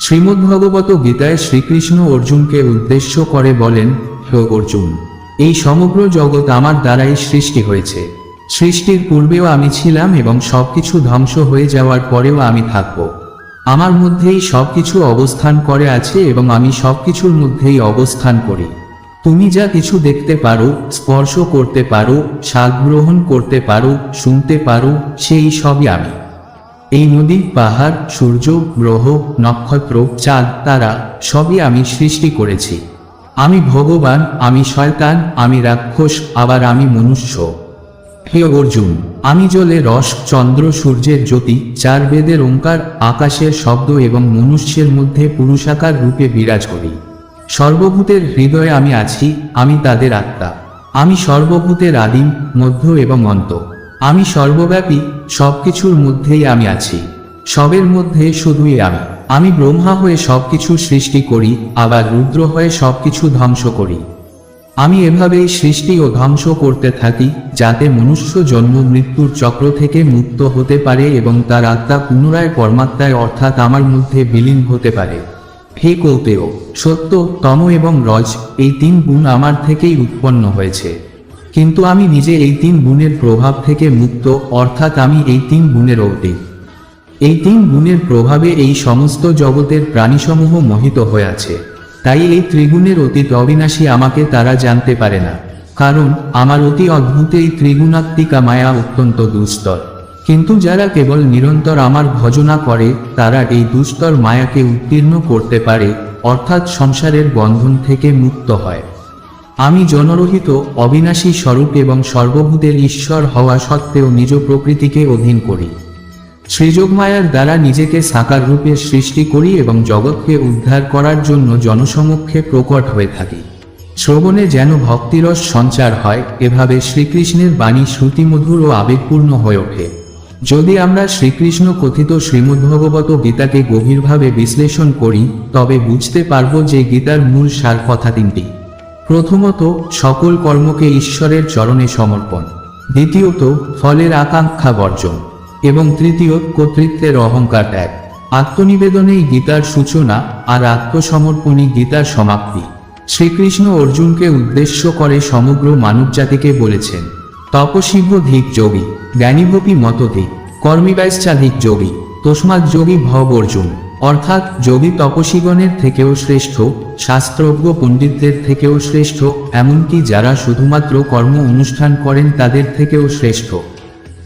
শ্রীমদ্ভগবত গীতায় শ্রীকৃষ্ণ অর্জুনকে উদ্দেশ্য করে বলেন, হে অর্জুন, এই সমগ্র জগৎ আমার দ্বারাই সৃষ্টি হয়েছে। সৃষ্টির পূর্বেও আমি ছিলাম এবং সবকিছু ধ্বংস হয়ে যাওয়ার পরেও আমি থাকব। আমার মধ্যেই সবকিছু অবস্থান করে আছে এবং আমি সবকিছুর মধ্যেই অবস্থান করি। তুমি যা কিছু দেখতে পারো, স্পর্শ করতে পারো, স্বাদ গ্রহণ করতে পারো, শুনতে পারো, সেই সবই আমি। এই নদী, পাহাড়, সূর্য, গ্রহ, নক্ষত্র, চাঁদ, তারা সবই আমি সৃষ্টি করেছি। আমি ভগবান, আমি শয়তান, আমি রাক্ষস, আবার আমি মনুষ্য। হে অর্জুন, আমি জলে রস, চন্দ্র, সূর্যের জ্যোতি, চার বেদের ওঙ্কার, আকাশের শব্দ এবং মনুষ্যের মধ্যে পুরুষাকার রূপে বিরাজ করি। সর্বভূতের হৃদয়ে আমি আছি, আমি তাদের আত্মা। আমি সর্বভূতের আদিম, মধ্য এবং অন্ত। আমি সর্বব্যাপী সবকিছুর মধ্যেই আমি আছি। সবের মধ্যে শুধুই আমি। আমি ব্রহ্মা হয়ে সবকিছু সৃষ্টি করি, আবার রুদ্র হয়ে সবকিছু ধ্বংস করি। আমি এভাবেই সৃষ্টি ও ধ্বংস করতে থাকি, যাতে মনুষ্য জন্ম মৃত্যুর চক্র থেকে মুক্ত হতে পারে এবং তার আত্মা পুনরায় পরমাত্মায় অর্থাৎ আমার মধ্যে বিলীন হতে পারে। হে কৌতেয়, সত্য, তম এবং রজ, এই তিন গুণ আমার থেকেই উৎপন্ন হয়েছে। কিন্তু আমি নিজে এই তিন গুণের প্রভাব থেকে মুক্ত, অর্থাৎ আমি এই তিন গুণের অতীত। এই তিন গুণের প্রভাবে এই সমস্ত জগতের প্রাণীসমূহ মোহিত হয়ে আছে। তাই এই ত্রিগুণের অতীত অবিনাশী আমাকে তারা জানতে পারে না। কারণ, আমার অতি অদ্ভুত এই ত্রিগুণাত্মিকা মায়া অত্যন্ত দুস্তর। কিন্তু যারা কেবল নিরন্তর আমার ভজনা করে, তারা এই দুস্তর মায়াকে উত্তীর্ণ করতে পারে, অর্থাৎ সংসারের বন্ধন থেকে মুক্ত হয়। আমি জনরহিত, অবিনাশী স্বরূপ এবং সর্বভূতের ঈশ্বর হওয়া সত্ত্বেও নিজ প্রকৃতিকে অধীন করি। সৃযোগমায়ার দ্বারা নিজেকে সাকার রূপে সৃষ্টি করি এবং জগৎকে উদ্ধার করার জন্য জনসমক্ষে প্রকট হয়ে থাকি। শ্রবণে যেন ভক্তিরস সঞ্চার হয়, এভাবে শ্রীকৃষ্ণের বাণী শ্রুতিমধুর ও আবেগপূর্ণ হয়ে ওঠে। যদি আমরা শ্রীকৃষ্ণ কথিত শ্রীমদ্ভগবত গীতাকে গভীরভাবে বিশ্লেষণ করি, তবে বুঝতে পারব যে গীতার মূল সার কথা তিনটি। প্রথমত, সকল কর্মকে ঈশ্বরের চরণে সমর্পণ। দ্বিতীয়ত, ফলের আকাঙ্ক্ষা বর্জন। এবং তৃতীয় কর্তৃত্বের অহংকার ত্যাগ। আত্মনিবেদনেই গীতার সূচনা আর আত্মসমর্পণই গীতার সমাপ্তি। শ্রীকৃষ্ণ অর্জুনকে উদ্দেশ্য করে সমগ্র মানবজাতিকে বলেছেন তপশিভ ধিক যোগী জ্ঞানীভপি মতধিক কর্মীবাইশ্চাধিক যোগী, তস্মাৎ যোগী ভব অর্জুন। অর্থাৎ যোগী তপসীগণের থেকেও শ্রেষ্ঠ, শাস্ত্রজ্ঞ পণ্ডিতদের থেকেও শ্রেষ্ঠ, এমনকি যারা শুধুমাত্র কর্ম অনুষ্ঠান করেন তাদের থেকেও শ্রেষ্ঠ।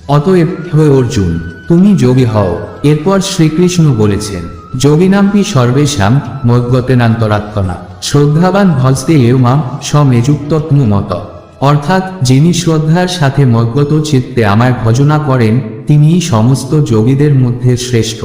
অতএব হে অর্জুন, তুমি যোগী হও। এরপর শ্রীকৃষ্ণ বলেছেন, যোগিনাম্পি সর্বেশাম মদ্গতেনান্তরাত্মনা। শ্রদ্ধাবান ভজতে এও মাম সমেযুক্তত্ম মত অর্থাৎ যিনি শ্রদ্ধার সাথে মদ্গত চিত্তে আমায় ভজনা করেন, তিনিই সমস্ত যোগীদের মধ্যে শ্রেষ্ঠ।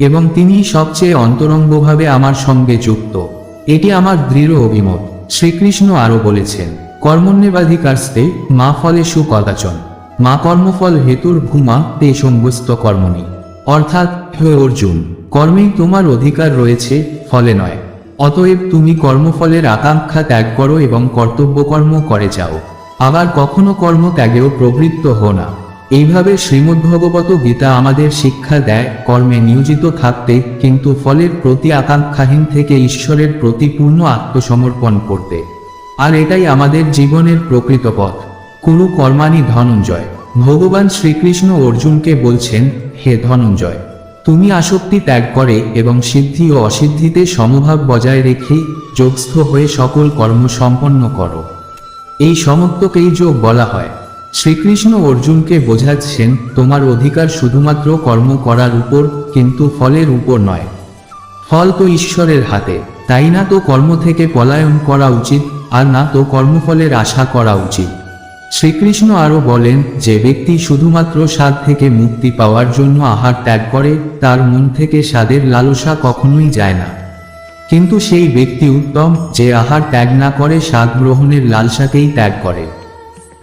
এবং তিনি সবচেয়ে অন্তরঙ্গভাবে আমার সঙ্গে যুক্ত। এটি আমার দৃঢ় অভিমত। শ্রীকৃষ্ণ আরও বলেছেন কর্মণ্যবাধিকারস্তে মা ফলে সুকদাচন, মা কর্মফল হেতুর ভূমা তে সঙ্গস্ত কর্মণি। অর্থাৎ হে অর্জুন, কর্মেই তোমার অধিকার রয়েছে, ফলে নয়। অতএব তুমি কর্মফলের আকাঙ্ক্ষা ত্যাগ করো এবং কর্তব্যকর্ম করে যাও। আবার কখনো কর্ম ত্যাগেও প্রবৃত্ত হো না। এইভাবে শ্রীমদ্ভগবত গীতা আমাদের শিক্ষা দেয়, কর্মে নিয়োজিত থাকতে, কিন্তু ফলের প্রতি আকাঙ্ক্ষাহীন থেকে ঈশ্বরের প্রতি পূর্ণ আত্মসমর্পণ করতে। আর এটাই আমাদের জীবনের প্রকৃত পথ। কুরু কর্মানি ধনঞ্জয়। ভগবান শ্রীকৃষ্ণ অর্জুনকে বলছেন, হে ধনঞ্জয়, তুমি আসক্তি ত্যাগ করে এবং সিদ্ধি ও অসিদ্ধিতে সমভাব বজায় রেখেই যোগস্থ হয়ে সকল কর্ম সম্পন্ন করো। এই সমত্বকেই যোগ বলা হয়। শ্রীকৃষ্ণ অর্জুনকে বোঝাচ্ছেন, তোমার অধিকার শুধুমাত্র কর্ম করার উপর, কিন্তু ফলের উপর নয়। ফল তো ঈশ্বরের হাতে। তাই না তো কর্ম থেকে পলায়ন করা উচিত, আর না তো কর্মফলের আশা করা উচিত? শ্রীকৃষ্ণ আরও বলেন, যে ব্যক্তি শুধুমাত্র স্বাদ থেকে মুক্তি পাওয়ার জন্য আহার ত্যাগ করে, তার মন থেকে স্বাদের লালসা কখনোই যায় না। কিন্তু সেই ব্যক্তি উত্তম, যে আহার ত্যাগ না করে স্বাদ গ্রহণের লালসাকেই ত্যাগ করে।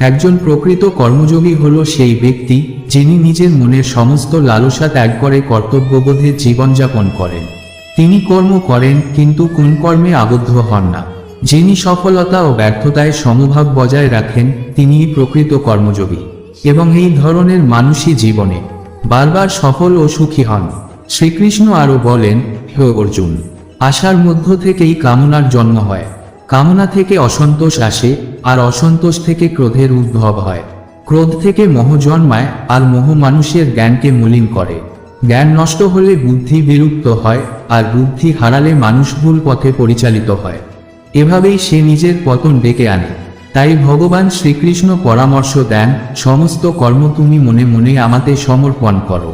একজন প্রকৃত কর্মযোগী হল সেই ব্যক্তি যিনি নিজের মনের সমস্ত লালসা ত্যাগ করে কর্তব্যবোধে জীবনযাপন করেন। তিনি কর্ম করেন কিন্তু কোন কর্মে আবদ্ধ হন না। যিনি সফলতা ও ব্যর্থতায় সমভাব বজায় রাখেন, তিনিই প্রকৃত কর্মযোগী। এবং এই ধরনের মানুষই জীবনে বারবার সফল ও সুখী হন। শ্রীকৃষ্ণ আরও বলেন, হে অর্জুন, আশার মধ্য থেকেই কামনার জন্ম হয়। কামনা থেকে অসন্তোষ আসে, আর অসন্তোষ থেকে ক্রোধের উদ্ভব হয়। ক্রোধ থেকে মোহ জন্মায়, আর মোহ মানুষের জ্ঞানকে মলিন করে। জ্ঞান নষ্ট হলে বুদ্ধি বিলুপ্ত হয়, আর বুদ্ধি হারালে মানুষ ভুল পথে পরিচালিত হয়। এভাবেই সে নিজের পতন ডেকে আনে। তাই ভগবান শ্রীকৃষ্ণ পরামর্শ দেন, সমস্ত কর্ম তুমি মনে মনে আমাতে সমর্পণ করো।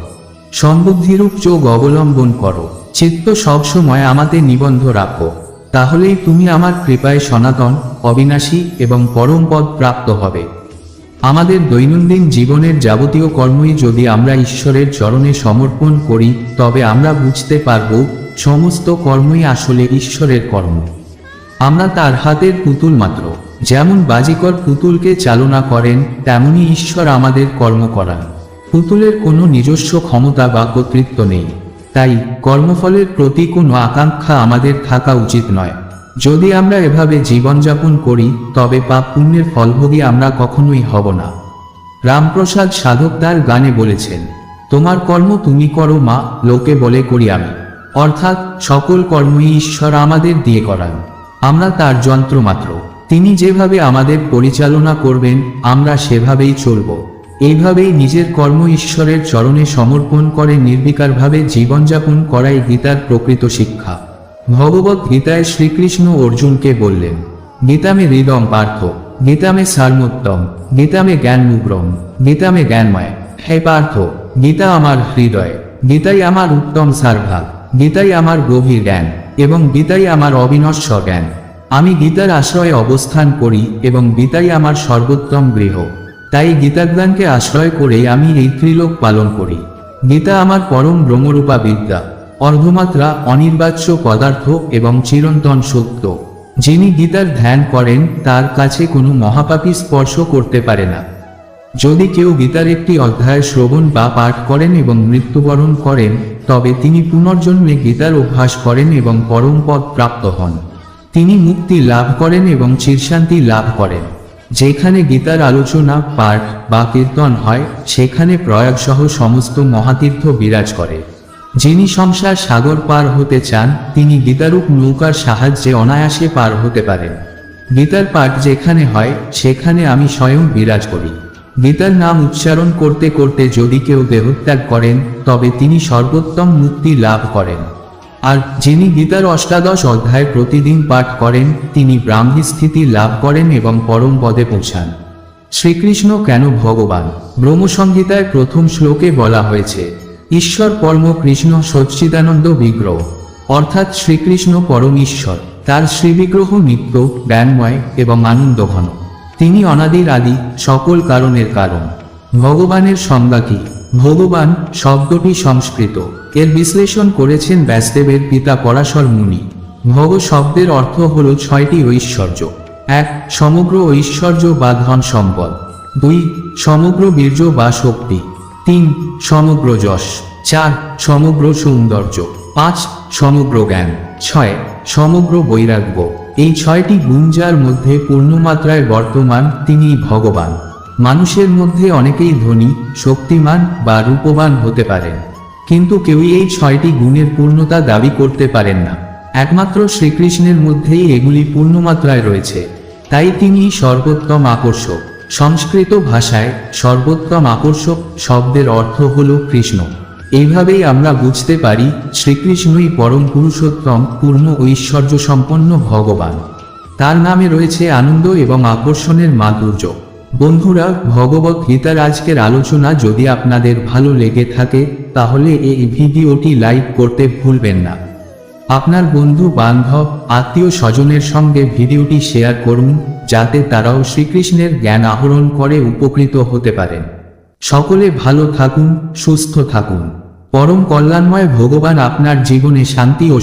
সম্বুদ্ধিরূপ যোগ অবলম্বন করো। চিত্ত সবসময় আমাতে নিবন্ধ রাখো। তাহলেই তুমি আমার কৃপায় সনাতন, অবিনাশী এবং পরম পদ প্রাপ্ত হবে। আমাদের দৈনন্দিন জীবনের যাবতীয় কর্মই যদি আমরা ঈশ্বরের চরণে সমর্পণ করি, তবে আমরা বুঝতে পারব সমস্ত কর্মই আসলে ঈশ্বরের কর্ম। আমরা তার হাতের পুতুল মাত্র। যেমন বাজিকর পুতুলকে চালনা করেন, তেমনি ঈশ্বর আমাদের কর্ম করান। পুতুলের কোনো নিজস্ব ক্ষমতা বা কর্তৃত্ব নেই। তাই কর্মফলের প্রতি কোনো আকাঙ্ক্ষা আমাদের থাকা উচিত নয়। যদি আমরা এভাবে জীবনযাপন করি, তবে পাপ পুণ্যের ফলভোগী আমরা কখনোই হব না। রামপ্রসাদ সাধক তার গানে বলেছেন, তোমার কর্ম তুমি করো মা, লোকে বলে করি আমি। অর্থাৎ সকল কর্মই ঈশ্বর আমাদের দিয়ে করান। আমরা তার যন্ত্র মাত্র তিনি যেভাবে আমাদের পরিচালনা করবেন, আমরা সেভাবেই চলব। এইভাবেই নিজের কর্ম ঈশ্বরের চরণে সমর্পণ করে নির্বিকারভাবে জীবনযাপন করাই গীতার প্রকৃত শিক্ষা। ভগবত গীতায় শ্রীকৃষ্ণ অর্জুনকে বললেন, গীতামে হৃদম পার্থ, গীতামে সারমোত্তম, গীতামে জ্ঞান মুগ্রম গীতামে জ্ঞানময়। হে পার্থ, গীতা আমার হৃদয়, গীতাই আমার উত্তম সারভাগ, গীতাই আমার গভীর জ্ঞান এবং গীতাই আমার অবিনশ্বর জ্ঞান। আমি গীতার আশ্রয়ে অবস্থান করি এবং গীতাই আমার সর্বোত্তম গৃহ। তাই গীতাজ্ঞানকে আশ্রয় করে আমি এই ত্রিলোক পালন করি। গীতা আমার পরম ব্রহ্মরূপা বিদ্যা, অর্ধমাত্রা, অনির্বাচ্য পদার্থ এবং চিরন্তন সত্য। যিনি গীতার ধ্যান করেন, তার কাছে কোনো মহাপাপী স্পর্শ করতে পারে না। যদি কেউ গীতার একটি অধ্যায় শ্রবণ বা পাঠ করেন এবং মৃত্যুবরণ করেন, তবে তিনি পুনর্জন্মে গীতার অভ্যাস করেন এবং পরম পদ প্রাপ্ত হন। তিনি মুক্তি লাভ করেন এবং চিরশান্তি লাভ করেন। যেখানে গীতার আলোচনা, পাঠ বা কীর্তন হয়, সেখানে প্রয়াগসহ সমস্ত মহাতীর্থ বিরাজ করে। যিনি সংসার সাগর পার হতে চান, তিনি গীতারূপ নৌকার সাহায্যে অনায়াসে পার হতে পারেন। গীতার পাঠ যেখানে হয়, সেখানে আমি স্বয়ং বিরাজ করি। গীতার নাম উচ্চারণ করতে করতে যদি কেউ দেহত্যাগ করেন, তবে তিনি সর্বোত্তম মুক্তি লাভ করেন। আর যিনি গীতার অষ্টাদশ অধ্যায় প্রতিদিন পাঠ করেন, তিনি ব্রাহ্মী স্থিতি লাভ করেন এবং পরম পদে পৌঁছান। শ্রীকৃষ্ণ কেন ভগবান? ব্রহ্মসংহিতায় প্রথম শ্লোকে বলা হয়েছে, ঈশ্বর পরম কৃষ্ণ সচ্চিদানন্দ বিগ্রহ। অর্থাৎ শ্রীকৃষ্ণ পরম ঈশ্বর, তার শ্রীবিগ্রহ নিত্য, জ্ঞানময় এবং আনন্দ ঘন তিনি অনাদির আদি সকল কারণের কারণ। ভগবানের সংজ্ঞা কি? ভগবান শব্দটি সংস্কৃত। এর বিশ্লেষণ করেছেন ব্যাসদেবের পিতা পরাশর মুনি। ভগ শব্দের অর্থ হল ছয়টি ঐশ্বর্য। এক, সমগ্র ঐশ্বর্য বা ধন সম্পদ। দুই, সমগ্র বীর্য বা শক্তি। তিন, সমগ্র যশ। চার, সমগ্র সৌন্দর্য। পাঁচ, সমগ্র জ্ঞান। ছয়, সমগ্র বৈরাগ্য। এই ছয়টি গুঞ্জার মধ্যে পূর্ণমাত্রায় বর্তমান তিনি ভগবান। মানুষের মধ্যে অনেকেই ধনী, শক্তিমান বা রূপবান হতে পারেন। কিন্তু কেউই এই ছয়টি গুণের পূর্ণতা দাবি করতে পারেন না। একমাত্র শ্রীকৃষ্ণের মধ্যেই এগুলি পূর্ণমাত্রায় রয়েছে। তাই তিনি সর্বোত্তম আকর্ষক। সংস্কৃত ভাষায় সর্বোত্তম আকর্ষক শব্দের অর্থ হল কৃষ্ণ। এইভাবেই আমরা বুঝতে পারি শ্রীকৃষ্ণই পরম পুরুষোত্তম, পূর্ণ ঐশ্বর্য সম্পন্ন ভগবান। তার নামে রয়েছে আনন্দ এবং আকর্ষণের মাধুর্য। বন্ধুরা, ভগবত গীতার আজকের আলোচনা যদি আপনাদের ভালো লেগে থাকে, তাহলে এই ভিডিওটি লাইক করতে ভুলবেন না। আপনার বন্ধু, বান্ধব, আত্মীয় স্বজনের সঙ্গে ভিডিওটি শেয়ার করুন, যাতে তারাও শ্রীকৃষ্ণের জ্ঞান আহরণ করে উপকৃত হতে পারেন। সকলে ভালো থাকুন, সুস্থ থাকুন। পরম কল্যাণময় ভগবান আপনার জীবনে শান্তি ও